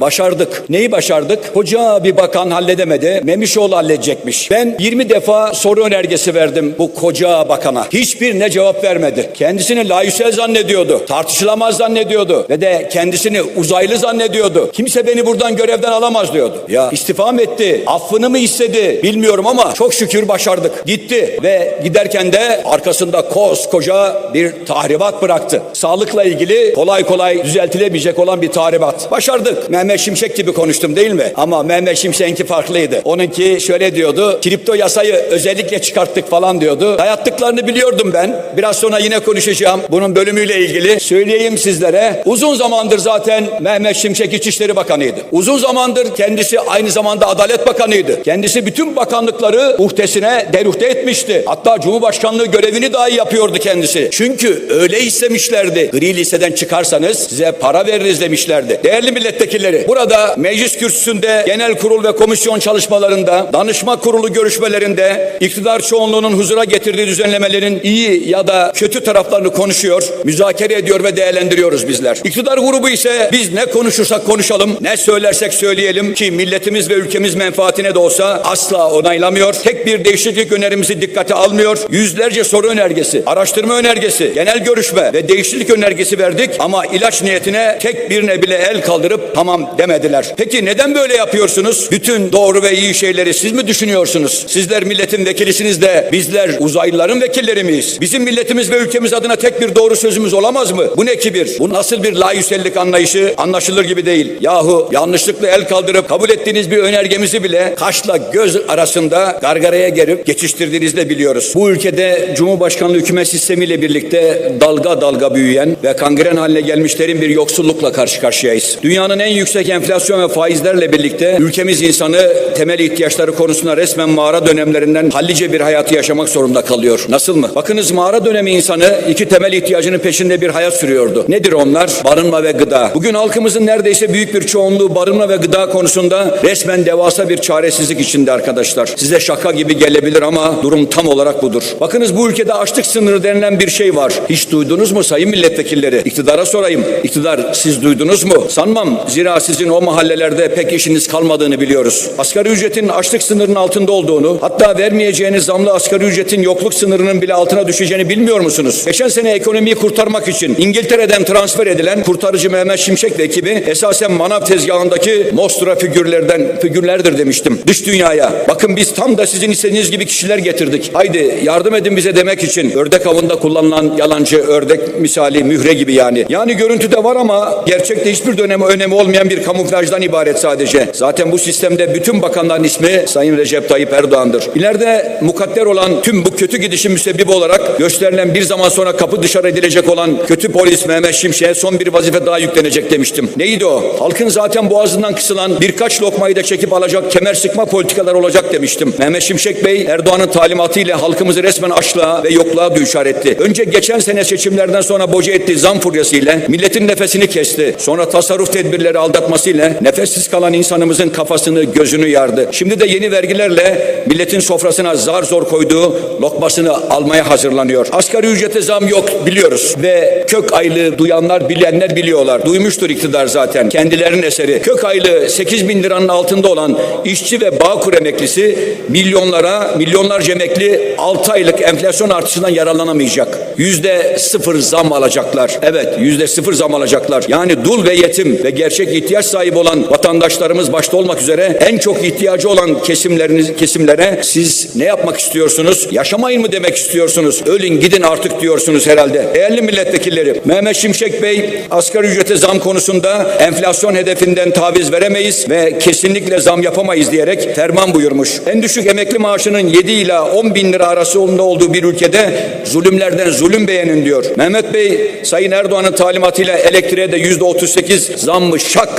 Başardık. Neyi başardık? Koca bir bakan halledemedi. Memişoğlu halledecekmiş. Ben 20 defa soru önergesi verdim bu koca bakana. Hiçbirine cevap vermedi. Kendisini layüsel zannediyordu. Tartışılamaz zannediyordu. Ve de kendisini uzaylı zannediyordu. Kimse beni buradan görevden alamaz diyordu. Ya istifa mı etti? Affını mı istedi? Bilmiyorum ama çok şükür başardık. Gitti ve giderken de arkasında koskoca bir tahribat bıraktı. Sağlıkla ilgili kolay kolay düzeltilemeyecek olan bir tahribat. Başardık. Mehmet Şimşek gibi konuştum değil mi? Ama Mehmet Şimşek'inki farklıydı. Onunki şöyle diyordu. Kripto yasayı özellikle çıkarttık falan diyordu. Dayattıklarını biliyordum ben. Biraz sonra yine konuşacağım. Bunun bölümüyle ilgili. Söyleyeyim sizlere. Uzun zamandır zaten Mehmet Şimşek İçişleri Bakanıydı. Uzun zamandır kendisi aynı zamanda Adalet Bakanıydı. Kendisi bütün bakanlıkları uhdesine deruhte etmişti. Hatta Cumhurbaşkanlığı görevini dahi yapıyordu kendisi. Çünkü öyle istemişlerdi. Gri listeden çıkarsanız size para veririz demişlerdi. Değerli milletvekilleri, burada meclis kürsüsünde genel kurul ve komisyon çalışmalarında, danışma kurulu görüşmelerinde iktidar çoğunluğunun huzura getirdiği düzenlemelerin iyi ya da kötü taraflarını konuşuyor, müzakere ediyor ve değerlendiriyoruz bizler. İktidar grubu ise biz ne konuşursak konuşalım, ne söylersek söyleyelim ki milletimiz ve ülkemiz menfaatine de olsa asla onaylamıyor. Tek bir değişiklik önerimizi dikkate almıyor. Yüzlerce soru önergesi, araştırma önergesi, genel görüşme ve değişiklik önergesi verdik ama ilaç niyetine tek birine bile el kaldırıp tamam demediler. Peki neden böyle yapıyorsunuz? Bütün doğru ve iyi şeyleri siz mi düşünüyorsunuz? Sizler milletin vekilisiniz de bizler uzaylıların vekilleri miyiz? Bizim milletimiz ve ülkemiz adına tek bir doğru sözümüz olamaz mı? Bu ne kibir? Bu nasıl bir layüsellik anlayışı anlaşılır gibi değil. Yahu yanlışlıkla el kaldırıp kabul ettiğiniz bir önergemizi bile kaşla göz arasında gargaraya gerip geçiştirdiğinizi de biliyoruz. Bu ülkede Cumhurbaşkanlığı hükümet sistemiyle birlikte dalga dalga büyüyen ve kangren haline gelmişlerin bir yoksullukla karşı karşıyayız. Dünyanın en yüksek enflasyon ve faizlerle birlikte ülkemiz insanı temel ihtiyaçları konusunda resmen mağara dönemlerinden hallice bir hayatı yaşamak zorunda kalıyor. Nasıl mı? Bakınız mağara dönemi insanı iki temel ihtiyacının peşinde bir hayat sürüyordu. Nedir onlar? Barınma ve gıda. Bugün halkımızın neredeyse büyük bir çoğunluğu barınma ve gıda konusunda resmen devasa bir çaresizlik içinde arkadaşlar. Size şaka gibi gelebilir ama durum tam olarak budur. Bakınız bu ülkede açlık sınırı denilen bir şey var. Hiç duydunuz mu sayın milletvekilleri? İktidara sorayım. İktidar siz duydunuz mu? Sanmam. Zira sizin o mahallelerde pek işiniz kalmadığını biliyoruz. Asgari ücretin açlık sınırının altında olduğunu, hatta vermeyeceğiniz zamlı asgari ücretin yokluk sınırının bile altına düşeceğini bilmiyor musunuz? Geçen sene ekonomiyi kurtarmak için İngiltere'den transfer edilen kurtarıcı Mehmet Şimşek ve ekibi esasen manav tezgahındaki Mostra figürlerden figürlerdir demiştim. Dış dünyaya. Bakın biz tam da sizin istediğiniz gibi kişiler getirdik. Haydi yardım edin bize demek için ördek avında kullanılan yalancı ördek misali mühre gibi yani. Yani görüntüde var ama gerçekte hiçbir dönemi önemi olmayan bir kamuflajdan ibaret sadece. Zaten bu sistemde bütün bakanların ismi Sayın Recep Tayyip Erdoğan'dır. İleride mukadder olan tüm bu kötü gidişin müsebbibi olarak gösterilen bir zaman sonra kapı dışarı edilecek olan kötü polis Mehmet Şimşek'e son bir vazife daha yüklenecek demiştim. Neydi o? Halkın zaten boğazından kısılan birkaç lokmayı da çekip alacak kemer sıkma politikalar olacak demiştim. Mehmet Şimşek Bey Erdoğan'ın talimatıyla halkımızı resmen açlığa ve yokluğa düşar etti. Önce geçen sene seçimlerden sonra boca ettiği zam furyasıyla milletin nefesini kesti. Sonra tasarruf tedbirleri aldatmasıyla nefessiz kalan insanımızın kafasını gözünü yardı. Şimdi de yeni vergilerle milletin sofrasına zar zor koyduğu lokmasını almaya hazırlanıyor. Asgari ücrete zam yok biliyoruz ve kök aylığı duyanlar bilenler biliyorlar. Duymuştur iktidar zaten kendilerinin eseri. Kök aylığı 8 bin liranın altında olan işçi ve bağkur emeklisi milyonlara milyonlarca emekli 6 aylık enflasyon artışından yararlanamayacak. Yüzde sıfır zam alacaklar. Evet yüzde sıfır zam alacaklar. Yani dul ve yetim ve gerçek ihtiyaç sahibi olan vatandaşlarımız başta olmak üzere en çok ihtiyacı olan kesimleriniz kesimlere siz ne yapmak istiyorsunuz? Yaşamayın mı demek istiyorsunuz? Ölün gidin artık diyorsunuz herhalde. Değerli milletvekilleri Mehmet Şimşek Bey asgari ücrete zam konusunda enflasyon hedefinden taviz veremeyiz ve kesinlikle zam yapamayız diyerek ferman buyurmuş. En düşük emekli maaşının 7 ila 10 bin lira arasında olduğu bir ülkede zulümlerden zulüm beğenin diyor. Mehmet Bey Sayın Erdoğan'ın talimatıyla elektriğe de yüzde 38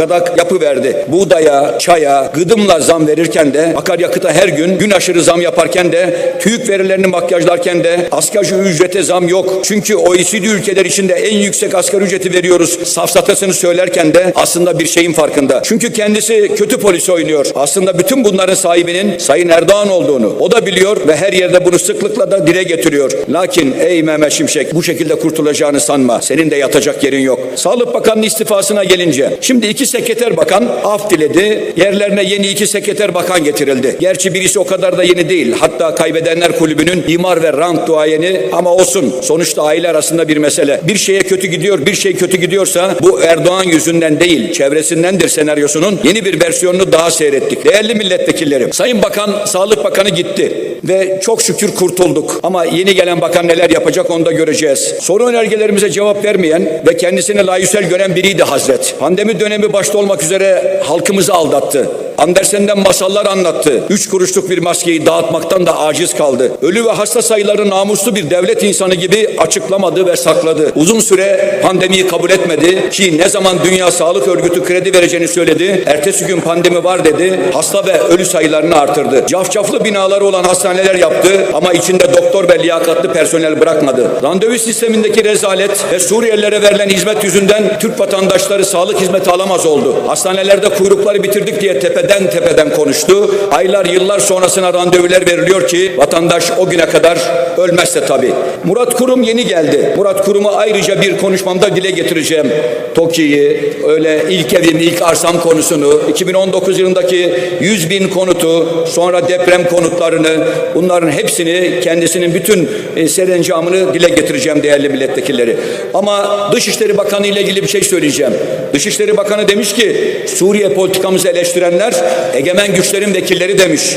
zammı şakkadak yapıverdi. Buğdaya, çaya, gıdımla zam verirken de akaryakıta her gün gün aşırı zam yaparken de TÜİK verilerini makyajlarken de asgari ücrete zam yok. Çünkü OECD ülkeler içinde en yüksek asgari ücreti veriyoruz. Safsatasını söylerken de aslında bir şeyin farkında. Çünkü kendisi kötü polis oynuyor. Aslında bütün bunların sahibinin Sayın Erdoğan olduğunu o da biliyor ve her yerde bunu sıklıkla da dile getiriyor. Lakin ey Mehmet Şimşek bu şekilde kurtulacağını sanma. Senin de yatacak yerin yok. Sağlık Bakanı'nın istifasına gelince şimdi iki sekreter bakan af diledi. Yerlerine yeni iki sekreter bakan getirildi. Gerçi birisi o kadar da yeni değil. Hatta kaybedenler kulübünün imar ve rant duayeni ama olsun. Sonuçta aile arasında bir mesele. Bir şeye kötü gidiyor, bir şey kötü gidiyorsa bu Erdoğan yüzünden değil, çevresindendir senaryosunun yeni bir versiyonunu daha seyrettik. Değerli milletvekillerim, Sayın Bakan, Sağlık Bakanı gitti ve çok şükür kurtulduk. Ama yeni gelen bakan neler yapacak onu da göreceğiz. Soru önergelerimize cevap vermeyen ve kendisini layüsel gören biriydi Hazret. Pandemi dönemi başta olmak üzere halkımızı aldattı. Andersen'den masallar anlattı. Üç kuruşluk bir maskeyi dağıtmaktan da aciz kaldı. Ölü ve hasta sayıları namuslu bir devlet insanı gibi açıklamadı ve sakladı. Uzun süre pandemiyi kabul etmedi ki ne zaman Dünya Sağlık Örgütü kredi vereceğini söyledi. Ertesi gün pandemi var dedi. Hasta ve ölü sayılarını artırdı. Cafcaflı binaları olan hastaneler yaptı ama içinde doktor ve liyakatlı personel bırakmadı. Randevu sistemindeki rezalet ve Suriyelilere verilen hizmet yüzünden Türk vatandaşları sağlık hizmeti alamaz oldu. Hastanelerde kuyrukları bitirdik diye tepeden tepeden konuştu. Aylar yıllar sonrasına randevular veriliyor ki vatandaş o güne kadar ölmezse tabii. Murat Kurum yeni geldi. Murat Kurum'u ayrıca bir konuşmamda dile getireceğim. TOKİ'yi, öyle ilk evim, ilk arsam konusunu, 2019 yılındaki 100 bin konutu, sonra deprem konutlarını, bunların hepsini kendisinin bütün e, serencamını dile getireceğim değerli milletvekilleri. Ama Dışişleri Bakanı ile ilgili bir şey söyleyeceğim. Dışişleri Bakanı demiş ki Suriye politikamızı eleştirenler egemen güçlerin vekilleri demiş.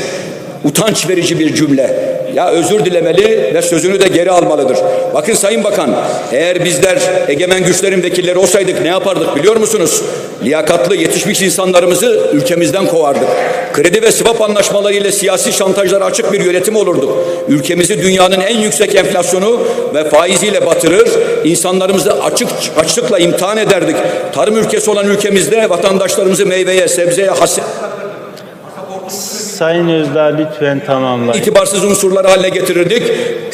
Utanç verici bir cümle. Ya özür dilemeli ve sözünü de geri almalıdır. Bakın Sayın Bakan, eğer bizler egemen güçlerin vekilleri olsaydık ne yapardık biliyor musunuz? Liyakatlı yetişmiş insanlarımızı ülkemizden kovardık. Kredi ve swap anlaşmaları ile siyasi şantajlara açık bir yönetim olurduk. Ülkemizi dünyanın en yüksek enflasyonu ve faiziyle batırır, insanlarımızı açık açlıkla imtihan ederdik. Tarım ülkesi olan ülkemizde vatandaşlarımızı meyveye, sebzeye, has Sayın Özdağ lütfen tamamlayın. itibarsız unsurları haline getirirdik.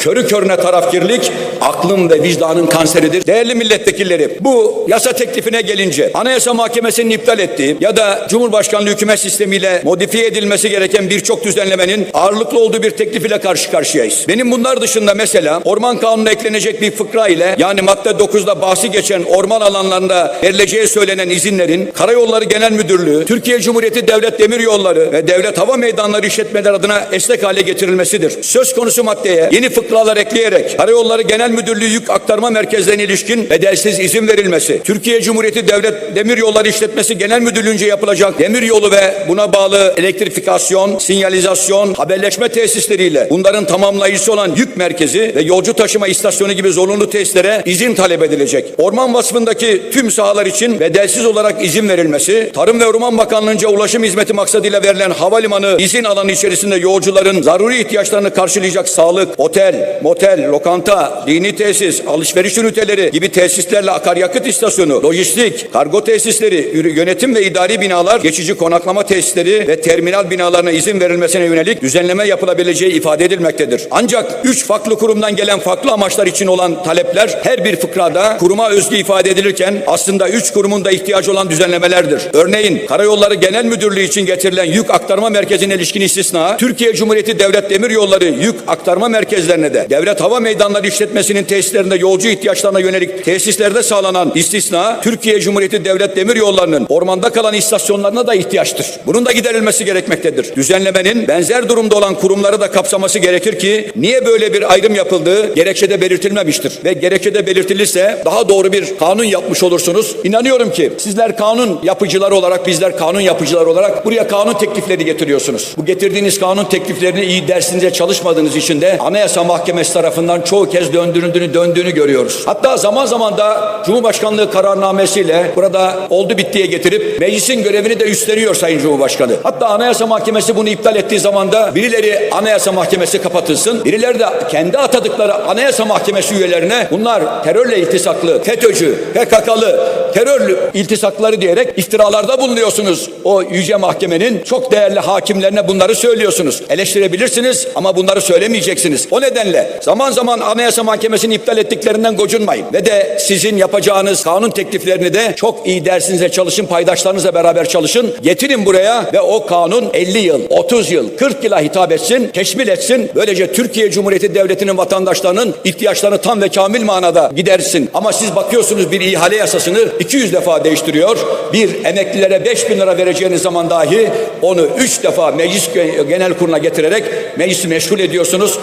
Körü körüne tarafkirlik aklın ve vicdanın kanseridir. Değerli milletvekilleri bu yasa teklifine gelince Anayasa Mahkemesi'nin iptal ettiği ya da Cumhurbaşkanlığı hükümet sistemiyle modifiye edilmesi gereken birçok düzenlemenin ağırlıklı olduğu bir teklif ile karşı karşıyayız. Benim bunlar dışında mesela Orman Kanunu'na eklenecek bir fıkra ile yani madde 9'da bahsi geçen orman alanlarında verileceği söylenen izinlerin Karayolları Genel Müdürlüğü, Türkiye Cumhuriyeti Devlet Demiryolları ve Devlet Hava Meydanları işletmeler adına esnek hale getirilmesidir. Söz konusu maddeye yeni fıkralar ekleyerek Karayolları Genel Müdürlüğü yük aktarma merkezlerine ilişkin bedelsiz izin verilmesi, Türkiye Cumhuriyeti Devlet Demiryolları İşletmesi Genel Müdürlüğü'nce yapılacak demiryolu ve buna bağlı elektrifikasyon, sinyalizasyon, haberleşme tesisleriyle bunların tamamlayıcısı olan yük merkezi ve yolcu taşıma istasyonu gibi zorunlu tesislere izin talep edilecek. Orman vasfındaki tüm sahalar için bedelsiz olarak izin verilmesi, Tarım ve Orman Bakanlığı'nca ulaşım hizmeti maksadıyla verilen havalimanı izin alanı içerisinde yolcuların zaruri ihtiyaçlarını karşılayacak sağlık, otel, motel, lokanta, dini tesis, alışveriş üniteleri gibi tesislerle akaryakıt istasyonu, lojistik, kargo tesisleri, yönetim ve idari binalar, geçici konaklama tesisleri ve terminal binalarına izin verilmesine yönelik düzenleme yapılabileceği ifade edilmektedir. Ancak üç farklı kurumdan gelen farklı amaçlar için olan talepler her bir fıkrada kuruma özgü ifade edilirken aslında üç kurumun da ihtiyacı olan düzenlemelerdir. Örneğin Karayolları Genel Müdürlüğü için getirilen yük aktarma merkezine ilişkin istisna, Türkiye Cumhuriyeti Devlet Demiryolları yük aktarma merkezlerine de Devlet Hava Meydanları işletmesinin tesislerinde yolcu ihtiyaçlarına yönelik tesislerde sağlanan istisna, Türkiye Cumhuriyeti Devlet Demiryolları'nın ormanda kalan istasyonlarına da ihtiyaçtır. Bunun da giderilmesi gerekmektedir. Düzenlemenin benzer durumda olan kurumları da kapsaması gerekir ki niye böyle bir ayrım yapıldığı gerekçede belirtilmemiştir. Ve gerekçede belirtilirse daha doğru bir kanun yapmış olursunuz. İnanıyorum ki sizler kanun yapıcıları olarak bizler kanun yapıcıları olarak buraya kanun teklifleri getiriyorsunuz. Bu getirdiğiniz kanun tekliflerini iyi dersinize çalışmadığınız için de Anayasa Mahkemesi tarafından çoğu kez döndürüldüğünü döndüğünü görüyoruz. Hatta zaman zaman da Cumhurbaşkanlığı kararnamesiyle burada oldu bittiye getirip meclisin görevini de üstleniyor Sayın Cumhurbaşkanı. Hatta Anayasa Mahkemesi bunu iptal ettiği zaman da birileri Anayasa Mahkemesi kapatılsın. Birileri de kendi atadıkları Anayasa Mahkemesi üyelerine bunlar terörle iltisaklı, FETÖ'cü, PKK'lı, terör iltisakları diyerek iftiralarda bulunuyorsunuz. O yüce mahkemenin çok değerli hakimlerine bunları söylüyorsunuz. Eleştirebilirsiniz ama bunları söylemeyeceksiniz. O nedenle zaman zaman Anayasa Mahkemesi'ni iptal ettiklerinden gocunmayın. Ve de sizin yapacağınız kanun tekliflerini de çok iyi dersinize çalışın, paydaşlarınızla beraber çalışın. Getirin buraya ve o kanun 50 yıl, 30 yıl, 40 yıla hitap etsin, teşmil etsin. Böylece Türkiye Cumhuriyeti Devleti'nin vatandaşlarının ihtiyaçlarını tam ve kamil manada gidersin. Ama siz bakıyorsunuz bir ihale yasasını 200 defa değiştiriyor. Bir emeklilere 5 bin lira vereceğiniz zaman dahi onu 3 defa meclis genel kuruluna getirerek meclisi meşgul ediyorsunuz.